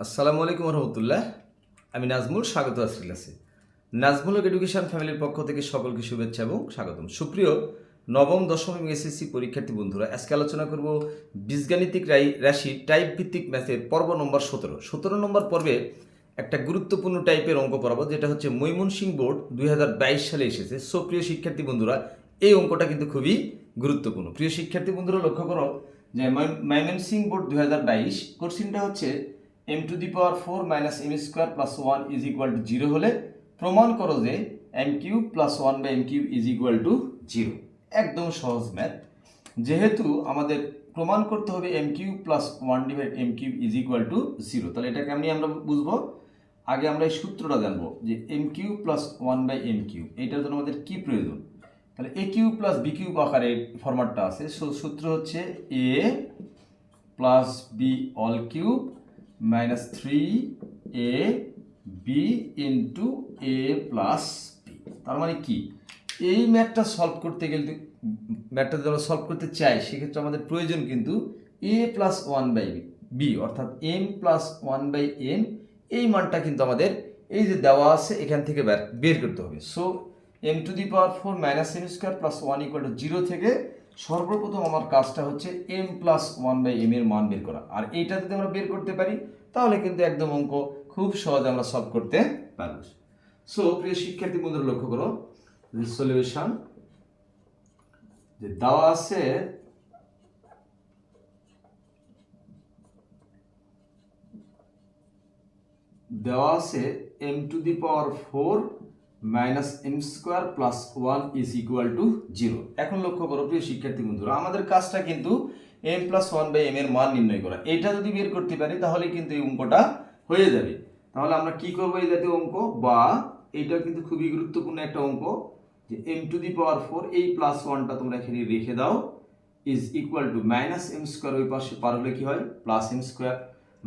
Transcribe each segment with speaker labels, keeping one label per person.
Speaker 1: আসসালামু আলাইকুম রহমতুল্লাহ আমি নাজমুল, স্বাগত আছি ক্লাসে। নাজমুল এডুকেশন ফ্যামিলির পক্ষ থেকে সকলকে শুভেচ্ছা এবং স্বাগতম। সুপ্রিয় নবম, দশম এবং এসএসসি পরীক্ষার্থী বন্ধুরা, আজকে আলোচনা করব বীজগাণিতিক রাশি টাইপ ভিত্তিক ম্যাথের পর্ব নম্বর সতেরো। সতেরো নম্বর পর্বে একটা গুরুত্বপূর্ণ টাইপের অঙ্ক পড়াবো, যেটা হচ্ছে ময়মনসিংহ বোর্ড দুই হাজার বাইশ সালে এসেছে। সো প্রিয় শিক্ষার্থী বন্ধুরা, এই অঙ্কটা কিন্তু খুবই গুরুত্বপূর্ণ। প্রিয় শিক্ষার্থী বন্ধুরা, লক্ষ্য করো যে ময়মনসিংহ বোর্ড দুই হাজার বাইশ, কোশ্চিনটা হচ্ছে M to the power four minus M square plus one is equal to zero হলে প্রমাণ করো যে M cube plus one by M cube is equal to zero একদম সহজ ম্যাথ যেহেতু আমাদের প্রমাণ করতে হবে M cube plus one divide M cube is equal to zero তাহলে এটা কেমনি আমরা বুঝব। আগে আমরা এই সূত্রটা জানব যে M cube plus one by M cube এইটার জন্য আমাদের কি প্রয়োজন? তাহলে A cube plus B cube আকারে ফরম্যাটটা আছে। সূত্র হচ্ছে A plus B all cube minus three A B into A plus B তার মানে কি? এই ম্যাথটা সলভ করতে গেলে ম্যাথটা যদি আমরা সলভ করতে চাই, সেক্ষেত্রে আমাদের প্রয়োজন কিন্তু A plus one by B অর্থাৎ M plus one by M এই মানটা কিন্তু আমাদের এই যে দেওয়া আছে, এখান থেকে বের- করতে হবে। So M to the power four minus M plus one zero থেকে সর্বপ্রথম আমার কাজটা হচ্ছে M plus one by M এর মান বের করা। আর এইটা যদি আমরা বের করতে পারি, তাহলে কিন্তু একদম অঙ্ক খুব সহজে আমরা সলভ করতে পারব। সো প্রিয় শিক্ষার্থী বন্ধুরা, লক্ষ্য করো সলিউশন যে দেওয়া আছে দেওয়া আছে M to the power four minus M square plus one is equal to zero. এখন লক্ষ্য করো, প্রিয় শিক্ষার্থী বন্ধুরা, আমাদের কাজটা কিন্তু M plus one by M এর মান নির্ণয় করা। এটা যদি বের করতে পারি, তাহলে কিন্তু এই অঙ্কটা হয়ে যাবে। তাহলে আমরা কি করব এই জাতীয় অঙ্ক? বা এইটা কিন্তু খুবই গুরুত্বপূর্ণ একটা অঙ্ক, যে M to the power four এই প্লাস ওয়ানটা তোমরা এখানে রেখে দাও is equal to minus M square ওই পাশে পার হলে কি হয়? Plus M square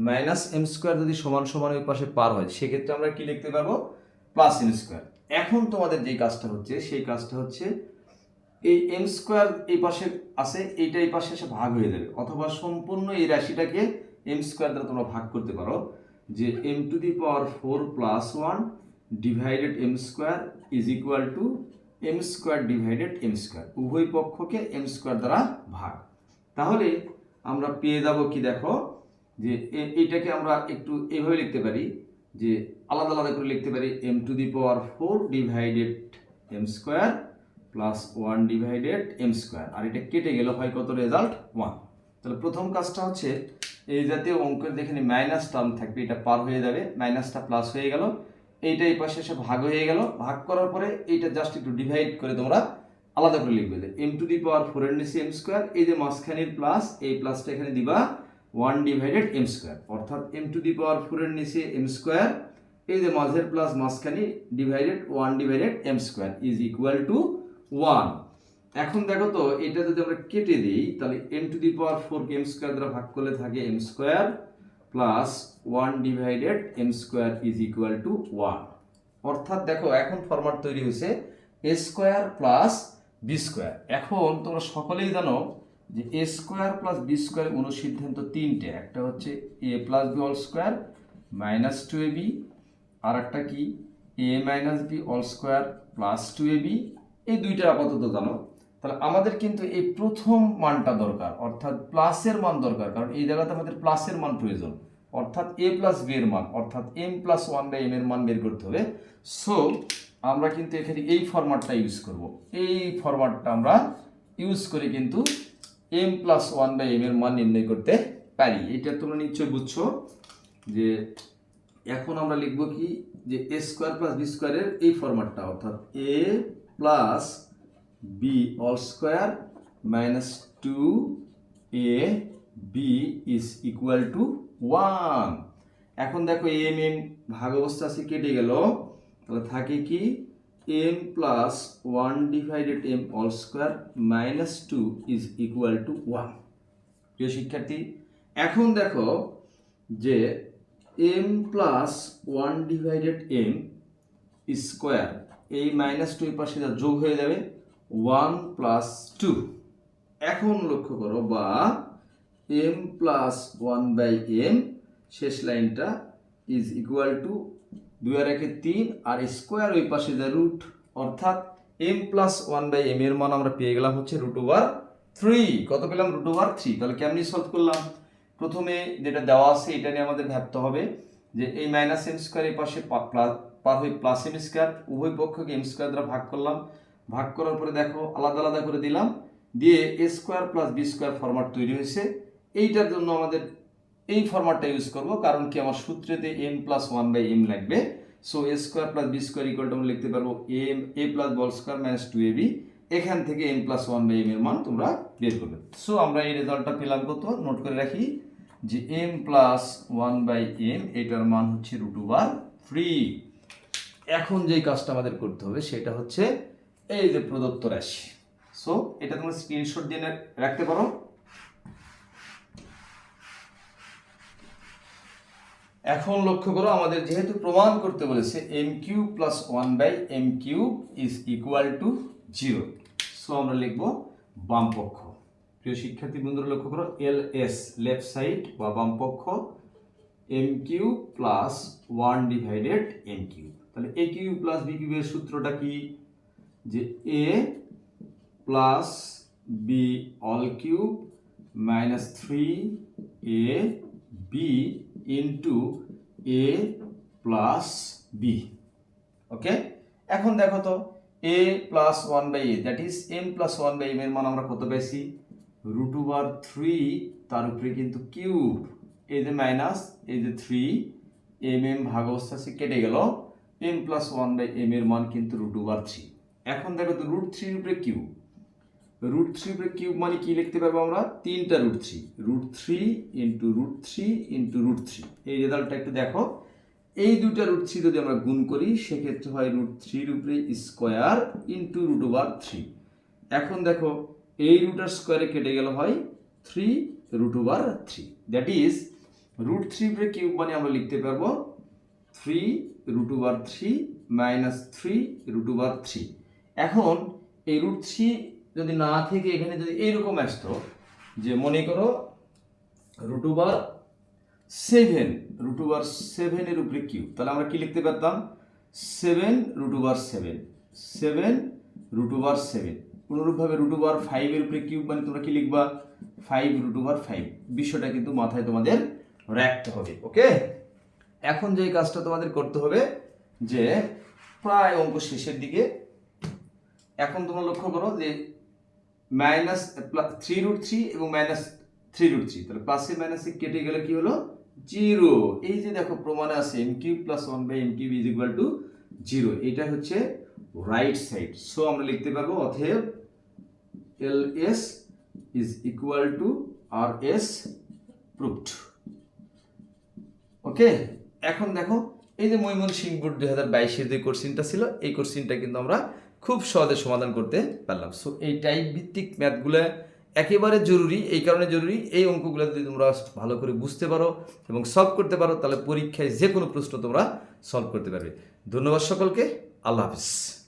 Speaker 1: minus M square যদি সমান সমান ওই পাশে পার হয়, সেক্ষেত্রে আমরা কি লিখতে পারব? প্লাস এম স্কোয়ার এখন তোমাদের যে কাজটা হচ্ছে, সেই কাজটা হচ্ছে এই এম স্কোয়ার এই পাশে আছে, এইটা এই পাশে এসে ভাগ হয়ে যাবে। অথবা সম্পূর্ণ এই রাশিটাকে এম স্কোয়ার দ্বারা তোমরা ভাগ করতে পারো যে M to the power four plus one divided M square is equal to M square divided M square উভয় পক্ষকে এম স্কোয়ার দ্বারা ভাগ। তাহলে আমরা পেয়ে যাব কি দেখো, যে এ- এইটাকে আমরা একটু এভাবে লিখতে পারি যে আলাদা আলাদা করে লিখতে পারি M to the power four divided M square plus one divided M square আর এটা কেটে গেলে হয় কত রেজাল্ট ওয়ান তাহলে প্রথম কাজটা হচ্ছে এই জাতীয় অঙ্কের যেখানে মাইনাস টার্ম থাকবে, এটা পার হয়ে যাবে মাইনাসটা প্লাস হয়ে গেল। এইটা এই পাশে এসে ভাগ হয়ে গেল। ভাগ করার পরে এইটা জাস্ট একটু ডিভাইড করে তোমরা আলাদা করে লিখবে M to the power four এর নিচে এম স্কোয়ার এই যে মাঝখানের প্লাস এই প্লাসটা এখানে দিবা ওয়ান ডিভাইডেড এম স্কোয়ার অর্থাৎ M to the power four এর নিচে এম স্কোয়ার এই যে মাঝের প্লাস মাঝখানে divided one divided M square is equal to one এখন দেখো তো, এটা যদি আমরা কেটে দিই, তাহলে M to the power four M square দ্বারা ভাগ করলে থাকে M square plus one divided M square is equal to one অর্থাৎ দেখো, এখন ফরম্যাট তৈরি হয়েছে A square plus B square এখন তোমরা সকলেই জানো যে A square plus B square অনুসিদ্ধান্ত তিনটে। একটা হচ্ছে A plus B all square minus two A B আর একটা কি? A minus B all square plus two A B এই দুইটা আপাতত জানো। তাহলে আমাদের কিন্তু এই প্রথম মানটা দরকার, অর্থাৎ প্লাসের মান দরকার, কারণ এই জায়গাতে আমাদের প্লাসের মান প্রয়োজন। অর্থাৎ এ প্লাস বি এর মান, অর্থাৎ M plus one by M এর মান বের করতে হবে। সো আমরা কিন্তু এখানে এই ফরম্যাটটা ইউজ করব। এই ফরম্যাটটা আমরা ইউজ করে কিন্তু M plus one by M এর মান নির্ণয় করতে পারি। এটা তোমরা নিশ্চয়ই বুঝছ যে এখন আমরা লিখব কি? যে এ স্কোয়ার প্লাস বি স্কোয়ারের এই ফরম্যাটটা অর্থাৎ A plus B all square minus two A B is equal to one এখন দেখো এম এম ভাগ অবস্থা আছে কেটে গেল। তাহলে থাকে কি? M plus one divided M all square minus two is equal to one প্রিয় শিক্ষার্থী, এখন দেখো যে M plus one divided M square এই মাইনাস টু পাশে যা যোগ হয়ে যাবে ওয়ান প্লাস টু এখন লক্ষ্য করো বা M plus one by M শেষ লাইনটা ইজ ইকুয়াল টু দুই আর একে তিন, আর স্কোয়ার ওই পাশে যা রুট অর্থাৎ M plus one by M এর মান আমরা পেয়ে গেলাম হচ্ছে রুট ওভার থ্রি কত পেলাম? রুট ওভার থ্রি তাহলে কেমনি সলভ করলাম? প্রথমে যেটা দেওয়া আছে, এটা নিয়ে আমাদের ভাবতে হবে যে এই মাইনাস এম স্কোয়ার এই পাশে পার হয়ে প্লাস এম স্কোয়ার উভয় পক্ষকে এম স্কোয়ার দ্বারা ভাগ করলাম। ভাগ করার পরে দেখো আলাদা আলাদা করে দিলাম, দিয়ে A square plus B square format তৈরি হয়েছে। এইটার জন্য আমাদের এই ফরম্যাটটা ইউজ করব, কারণ কি আমার সূত্রেতে M plus one by M লাগবে। So A square plus B square equal to আমরা লিখতে পারব M A plus B all square minus two A B এখান থেকে M plus one by M এর মান তোমরা বের করবে। সো আমরা এই রেজাল্টটা পেলাম কত? নোট করে রাখি যে M plus one by M এটার মান হচ্ছে রুট ওভার থ্রি এখন যেই কাজটা আমাদের করতে হবে, সেটা হচ্ছে এই যে প্রদত্ত রাশি। সো এটা তোমরা স্ক্রিনশট দিয়ে রাখতে পারো। এখন লক্ষ্য করো, আমাদের যেহেতু প্রমাণ করতে বলেছে M cube plus one by M cube is equal to zero so আমরা লিখব বাম পক্ষ প্রিয় শিক্ষার্থী বন্ধুরা লক্ষ্য করো এল এস লেফট সাইড বা বাম পক্ষ M cube plus one divided M cube তাহলে এ কিউ প্লাস বি কিউবের সূত্রটা কি? যে A plus B all cube minus three A B into A plus B okay এখন দেখো তো A plus one by A that is M plus one by M এর মান আমরা কত পেয়েছি রুট ওভার থ্রি তার উপরে কিন্তু কিউব এই যে মাইনাস এই যে থ্রি এম এম ভাগ অবস্থা আছে কেটে গেল M plus one by M এর মান কিন্তু রুট ওভার থ্রি এখন দেখো তো রুট থ্রির উপরে কিউব রুট থ্রি উপরে কিউব মানে কি লিখতে পারব আমরা? তিনটা root three root three into root three into root three এই রেজাল্টটা একটু দেখো। এই দুইটা রুট থ্রি যদি আমরা গুণ করি, সেক্ষেত্রে হয় রুট থ্রির উপরে square into root over three এখন দেখো এই রুটার স্কোয়ারে কেটে গেল হয় three root over three that is root three উপরে কিউব মানে আমরা লিখতে পারব three root over three minus three root over three এখন এই রুট থ্রি যদি না থেকে এখানে যদি এইরকম আসতো যে মনে করো root over seven root over সেভেনের উপরে কিউব তাহলে আমরা কি লিখতে পারতাম? Seven root over seven seven root over seven অনুরূপভাবে রুট ওভার ফাইভের উপরে কিউব মানে তোমরা কি লিখবা? ফাইভ রুট ওভার ফাইভ বিষয়টা কিন্তু মাথায় তোমাদের রাখতে হবে ওকে এখন যে কাজটা তোমাদের করতে হবে, যে প্রায় অঙ্ক শেষের দিকে, এখন তোমরা লক্ষ্য করো যে মাইনাস থ্রি রুট থ্রি এবং মাইনাস থ্রি রুট থ্রি তাহলে প্লাসে মাইনাসে কেটে গেলে কি হলো? জিরো এই যে দেখো, প্রমাণে আছে M cube plus one by M cube is equal to zero এটা হচ্ছে রাইট সাইড সো আমরা লিখতে পারব অতএব L S is equal to R S proved okay এখন দেখো, এই যে মৈমন সিং বোর্ড দুই হাজার বাইশের যে কোশ্চিনটা ছিল, এই কোশ্চিনটা কিন্তু আমরা খুব সহজে সমাধান করতে পারলাম। সো এই টাইপ ভিত্তিক ম্যাথগুলো একেবারে জরুরি, এই কারণে জরুরি। এই অঙ্কগুলো যদি তোমরা ভালো করে বুঝতে পারো এবং সলভ করতে পারো, তাহলে পরীক্ষায় যে কোনো প্রশ্ন তোমরা সলভ করতে পারবে। ধন্যবাদ সকলকে। আল্লাহ হাফিজ